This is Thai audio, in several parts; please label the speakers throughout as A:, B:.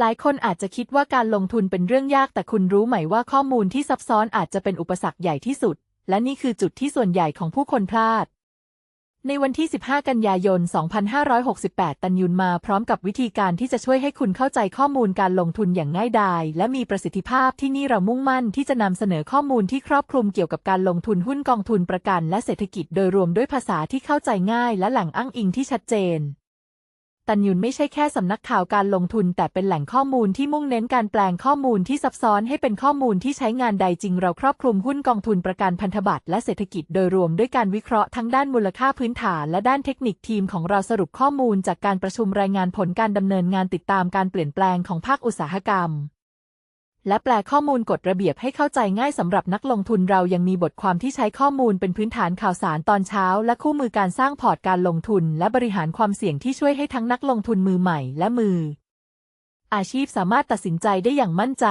A: หลายคนอาจจะคิดว่าการลงทุนเป็นเรื่องยากแต่คุณรู้ไหมว่าข้อมูลที่ซับซ้อนอาจจะเป็นอุปสรรคใหญ่ที่สุด และนี่คือจุดที่ส่วนใหญ่ของผู้คนพลาด ในวันที่ 15 กันยายน 2568 ตันยุนมาพร้อมกับวิธีการที่จะช่วยให้คุณเข้าใจข้อมูลการลงทุนอย่างง่ายดาย และมีประสิทธิภาพที่นี่เรามุ่งมั่นที่จะนำเสนอข้อมูลที่ครอบคลุมเกี่ยวกับการลงทุนหุ้นกองทุนประกัน และเศรษฐกิจโดยรวมด้วยภาษาที่เข้าใจง่าย และแหล่งอ้างอิงที่ชัดเจน ตันยุนไม่ใช่แค่สำนักข่าวการลงทุน แต่เป็นแหล่งข้อมูลที่มุ่งเน้นการแปลงข้อมูลที่ซับซ้อนให้เป็นข้อมูลที่ใช้งานใดจริงเราครอบคลุมหุ้นกองทุนประกันพันธบัตรและเศรษฐกิจโดยรวมด้วยการวิเคราะห์ทั้งด้านมูลค่าพื้นฐานและด้านเทคนิคทีมของเราสรุปข้อมูลจากการประชุมรายงานผลการดำเนินงานติดตามการเปลี่ยนแปลงของภาคอุตสาหกรรม และแปลข้อมูลกฎระเบียบให้เข้าใจง่ายสำหรับนักลงทุนเรายังมีบทความที่ใช้ข้อมูลเป็นพื้นฐานข่าวสารตอนเช้า และคู่มือการสร้างพอร์ตการลงทุน และบริหารความเสี่ยงที่ช่วยให้ทั้งนักลงทุนมือใหม่และมือ อาชีพสามารถตัดสินใจได้อย่างมั่นใจ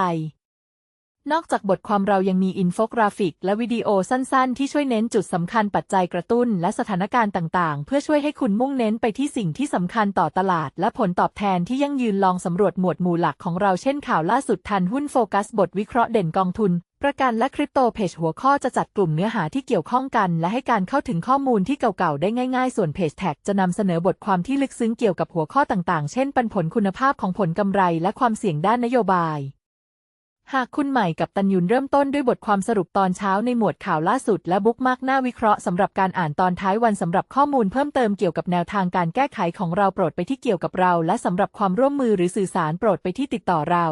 A: นอกจากบทความเรายังมีอินโฟกราฟิก และวิดีโอสั้นๆ ที่ช่วยเน้นจุดสำคัญปัจจัยกระตุ้น และสถานการณ์ต่างๆ เพื่อช่วยให้คุณมุ่งเน้นไปที่สิ่งที่สำคัญต่อตลาด และผลตอบแทนที่ยั่งยืนลองสำรวจหมวดหมู่หลักของเราเช่นข่าวล่าสุดทันหุ้นโฟกัสบทวิเคราะห์เด่นกองทุน ประกันและคริปโตเพจหัวข้อจะจัดกลุ่มเนื้อหาที่เกี่ยวข้องกัน และให้การเข้าถึงข้อมูลที่เก่าๆได้ง่าย ๆ ส่วนเพจแท็กจะนำเสนอบทความที่ลึกซึ้งเกี่ยวกับหัวข้อต่างๆ เช่น ปันผลคุณภาพของผลกำไร และความเสี่ยงด้านนโยบาย หากคุณใหม่กับตันยุนเริ่มต้นด้วยบทความสรุปตอนเช้าในหมวดข่าวล่าสุดและบุ๊กมาร์กหน้าวิเคราะห์สำหรับการอ่านตอนท้ายวันสำหรับข้อมูลเพิ่มเติมเกี่ยวกับแนวทางการแก้ไขของเราโปรดไปที่เกี่ยวกับเรา และสำหรับความร่วมมือหรือสื่อสารโปรดไปที่ติดต่อเรา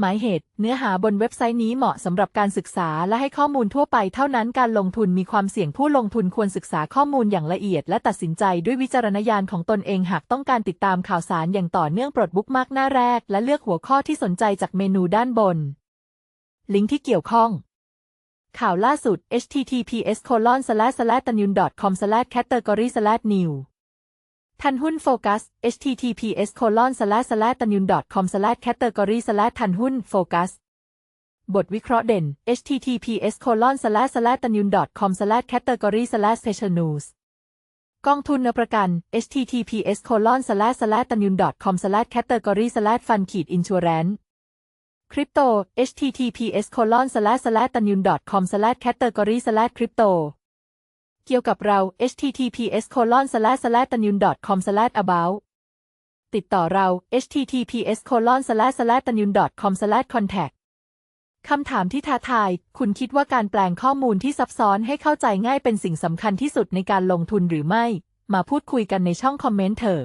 A: หมายเหตุ เนื้อหาบนเว็บไซต์นี้เหมาะสำหรับการศึกษาและให้ข้อมูลทั่วไปเท่านั้นการลงทุนมีความเสี่ยงผู้ลงทุนควรศึกษาข้อมูลอย่างละเอียด และตัดสินใจด้วยวิจารณญาณของตนเองหากต้องการติดตามข่าวสารอย่างต่อเนื่องโปรดบุ๊กมากหน้าแรก และเลือกหัวข้อที่สนใจจากเมนูด้านบน ลิงก์ที่เกี่ยวข้อง ข่าวล่าสุด https://tanun.com/category/new ทันหุ้นโฟกัส https colon slash slash ตันยุน com slash category slash ทันหุ้นโฟกัสบทวิเคราะห์เด่น https colon slash slash ตันยุน com slash category slash special news กองทุนประกัน https colon slash slash ตันยุน com slash category slash fund ขีด insurance คริปโต https colon slash slash ตันยุน com slash category slash crypto เกี่ยวกับเรา https colon slash slash ตันยุน com slash about ติดต่อเรา https colon slash slash ตันยุน com slash contact คำถามที่ท้าทาย คุณคิดว่าการแปลงข้อมูลที่ซับซ้อนให้เข้าใจง่ายเป็นสิ่งสำคัญที่สุดในการลงทุนหรือไม่ มาพูดคุยกันในช่องคอมเมนต์เถอะ